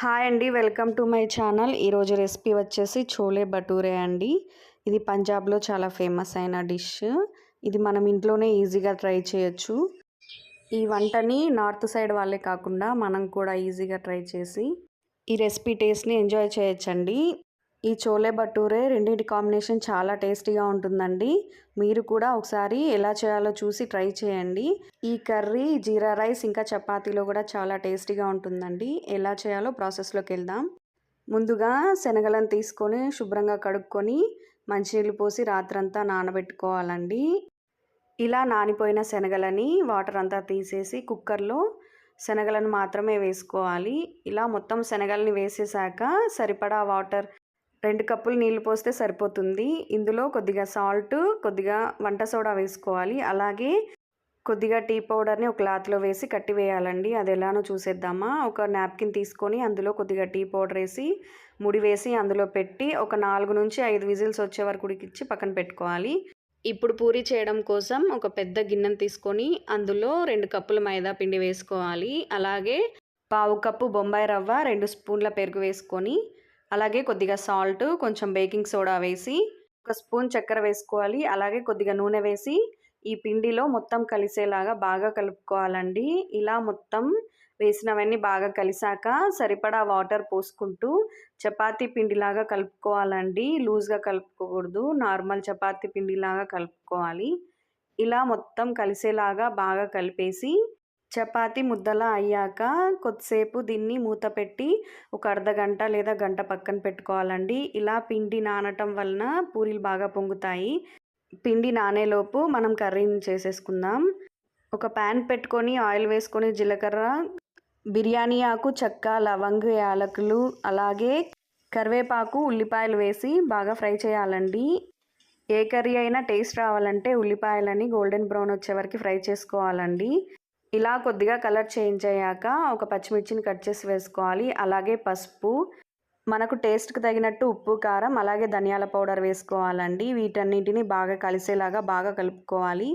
Hi అండి welcome to my channel. ఈరోజు recipe వచ్చేసి చోలే భటూరే అండి. ఇది పంజాబ్లో చాలా ఫేమస్ అయిన డిష్. ఇది మనం ఇంట్లోనే ఈజీగా ట్రై చేయొచ్చు. ఈ వంటని నార్త్ సైడ్ వాళ్ళే కాకుండా మనం కూడా ఈజీగా ట్రై చేసి ఈ రెసిపీ టేస్ట్ని ఎంజాయ్ చేయొచ్చండి. ఈ చోలే భటూరే రెండింటి కాంబినేషన్ చాలా టేస్టీగా ఉంటుందండి. మీరు కూడా ఒకసారి ఎలా చేయాలో చూసి ట్రై చేయండి. ఈ కర్రీ జీరా రైస్ ఇంకా చపాతీలో కూడా చాలా టేస్టీగా ఉంటుందండి. ఎలా చేయాలో ప్రాసెస్లోకి వెళ్దాం. ముందుగా శనగలను తీసుకొని శుభ్రంగా కడుక్కొని మంచినీళ్ళు పోసి రాత్రంతా నానబెట్టుకోవాలండి. ఇలా నానిపోయిన శనగలని వాటర్ అంతా తీసేసి కుక్కర్లో శనగలను మాత్రమే వేసుకోవాలి. ఇలా మొత్తం శనగల్ని వేసేసాక సరిపడా వాటర్ రెండు కప్పులు నీళ్ళు పోస్తే సరిపోతుంది. ఇందులో కొద్దిగా సాల్ట్ కొద్దిగా వంట సోడా వేసుకోవాలి. అలాగే కొద్దిగా టీ పౌడర్ని ఒక క్లాత్లో వేసి కట్టి వేయాలండి. అది ఎలానో చూసేద్దామా? ఒక నాప్కిన్ తీసుకొని అందులో కొద్దిగా టీ పౌడర్ వేసి ముడి వేసి అందులో పెట్టి ఒక నాలుగు నుంచి ఐదు విజిల్స్ వచ్చే వరకు ఉడికిచ్చి పక్కన పెట్టుకోవాలి. ఇప్పుడు పూరి చేయడం కోసం ఒక పెద్ద గిన్నెను తీసుకొని అందులో రెండు కప్పుల మైదా పిండి వేసుకోవాలి. అలాగే పావు కప్పు బొంబాయి రవ్వ రెండు స్పూన్ల పెరుగు వేసుకొని అలాగే కొద్దిగా సాల్ట్ కొంచెం బేకింగ్ సోడా వేసి ఒక స్పూన్ చక్కెర వేసుకోవాలి. అలాగే కొద్దిగా నూనె వేసి ఈ పిండిలో మొత్తం కలిసేలాగా బాగా కలుపుకోవాలండి. ఇలా మొత్తం వేసినవన్నీ బాగా కలిసాక సరిపడా వాటర్ పోసుకుంటూ చపాతీ పిండిలాగా కలుపుకోవాలండి. లూజ్గా కలుపుకోకూడదు. నార్మల్ చపాతీ పిండిలాగా కలుపుకోవాలి. ఇలా మొత్తం కలిసేలాగా బాగా కలిపేసి చపాతి ముద్దలా అయ్యాక కొద్దిసేపు దీన్ని మూత పెట్టి ఒక అర్ధ గంట లేదా గంట పక్కన పెట్టుకోవాలండి. ఇలా పిండి నానటం వలన పూరీలు బాగా పొంగుతాయి. పిండి నానేలోపు మనం కర్రీని చేసేసుకుందాం. ఒక ప్యాన్ పెట్టుకొని ఆయిల్ వేసుకొని జీలకర్ర బిర్యానీ ఆకు చెక్క లవంగ యాలకులు అలాగే కరివేపాకు ఉల్లిపాయలు వేసి బాగా ఫ్రై చేయాలండి. ఏ కర్రీ అయినా టేస్ట్ రావాలంటే ఉల్లిపాయలని గోల్డెన్ బ్రౌన్ వచ్చే వరకు ఫ్రై చేసుకోవాలండి. ఇలా కొద్దిగా కలర్ చేంజ్ అయ్యాక ఒక పచ్చిమిర్చిని కట్ చేసి వేసుకోవాలి. అలాగే పసుపు మనకు టేస్ట్కి తగినట్టు ఉప్పు కారం అలాగే ధనియాల పౌడర్ వేసుకోవాలండి. వీటన్నింటిని బాగా కలిసేలాగా బాగా కలుపుకోవాలి.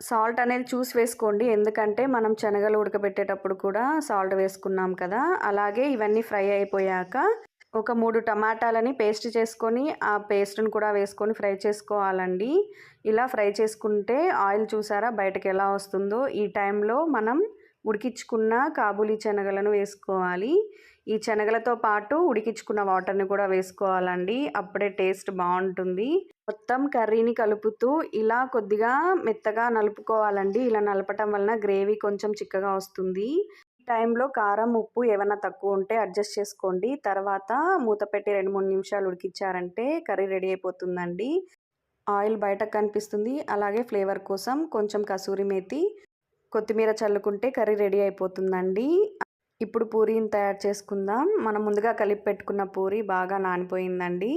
సాల్ట్ అనేది చూసి వేసుకోండి. ఎందుకంటే మనం శనగలు ఉడకబెట్టేటప్పుడు కూడా సాల్ట్ వేసుకున్నాం కదా. అలాగే ఇవన్నీ ఫ్రై అయిపోయాక ఒక మూడు టమాటాలని పేస్ట్ చేసుకొని ఆ పేస్ట్ని కూడా వేసుకొని ఫ్రై చేసుకోవాలండి. ఇలా ఫ్రై చేసుకుంటే ఆయిల్ చూసారా బయటకు ఎలా వస్తుందో? ఈ టైంలో మనం ఉడికించుకున్న కాబూలీ శనగలను వేసుకోవాలి. ఈ శనగలతో పాటు ఉడికించుకున్న వాటర్ని కూడా వేసుకోవాలండి. అప్పుడే టేస్ట్ బాగుంటుంది. మొత్తం కర్రీని కలుపుతూ ఇలా కొద్దిగా మెత్తగా నలుపుకోవాలండి. ఇలా నలపటం వలన గ్రేవీ కొంచెం చిక్కగా వస్తుంది. టైంలో కారం ఉప్పు ఏమైనా తక్కువ ఉంటే అడ్జస్ట్ చేసుకోండి. తర్వాత మూత పెట్టి రెండు మూడు నిమిషాలు ఉడికించారంటే కర్రీ రెడీ అయిపోతుందండి. ఆయిల్ బయటకు కనిపిస్తుంది. అలాగే ఫ్లేవర్ కోసం కొంచెం కసూరి మేతి కొత్తిమీర చల్లుకుంటే కర్రీ రెడీ అయిపోతుందండి. ఇప్పుడు పూరీని తయారు చేసుకుందాం. మనం ముందుగా కలిపి పెట్టుకున్న పూరి బాగా నానిపోయిందండి.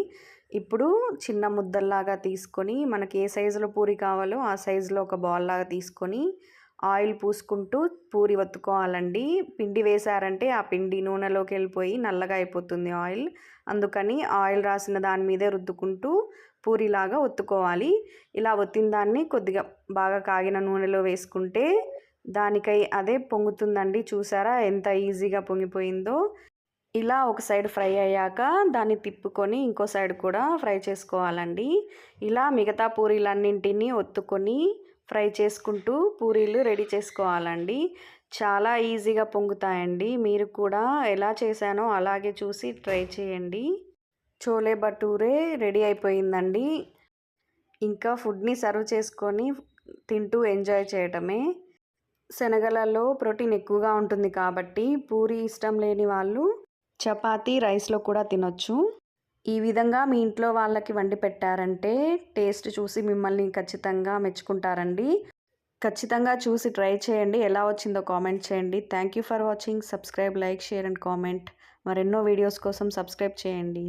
ఇప్పుడు చిన్న ముద్దల్లాగా తీసుకొని మనకి ఏ సైజులో పూరి కావాలో ఆ సైజులో ఒక బాల్ లాగా తీసుకొని ఆయిల్ పూసుకుంటూ పూరి వత్తుకోవాలండి. పిండి వేశారంటే ఆ పిండి నూనెలోకి వెళ్ళిపోయి నల్లగా అయిపోతుంది ఆయిల్. అందుకని ఆయిల్ రాసిన దాని మీదే రుద్దుకుంటూ పూరిలాగా ఒత్తుకోవాలి. ఇలా ఒత్తిన దాన్ని కొద్దిగా బాగా కాగిన నూనెలో వేసుకుంటే దానికై అదే పొంగుతుందండి. చూసారా ఎంత ఈజీగా పొంగిపోయిందో. ఇలా ఒక సైడ్ ఫ్రై అయ్యాక దాన్ని తిప్పుకొని ఇంకో సైడ్ కూడా ఫ్రై చేసుకోవాలండి. ఇలా మిగతా పూరీలన్నింటినీ ఒత్తుకొని ఫ్రై చేసుకుంటూ పూరీలు రెడీ చేసుకోవాలండి. చాలా ఈజీగా పొంగుతాయండి. మీరు కూడా ఎలా చేశానో అలాగే చూసి ట్రై చేయండి. చోలే భటూరే రెడీ అయిపోయిందండి. ఇంకా ఫుడ్ని సర్వ్ చేసుకొని తింటూ ఎంజాయ్ చేయటమే. శనగలలో ప్రోటీన్ ఎక్కువగా ఉంటుంది కాబట్టి పూరి ఇష్టం లేని వాళ్ళు చపాతీ రైస్లో కూడా తినొచ్చు. ఈ విధంగా మీ ఇంట్లో వాళ్ళకి వండి పెట్టారంటే టేస్ట్ చూసి మిమ్మల్ని ఖచ్చితంగా మెచ్చుకుంటారండి. ఖచ్చితంగా చూసి ట్రై చేయండి. ఎలా వచ్చిందో కామెంట్ చేయండి. Thank you for watching. Subscribe like share and comment. మరెన్నో వీడియోస్ కోసం సబ్స్క్రైబ్ చేయండి.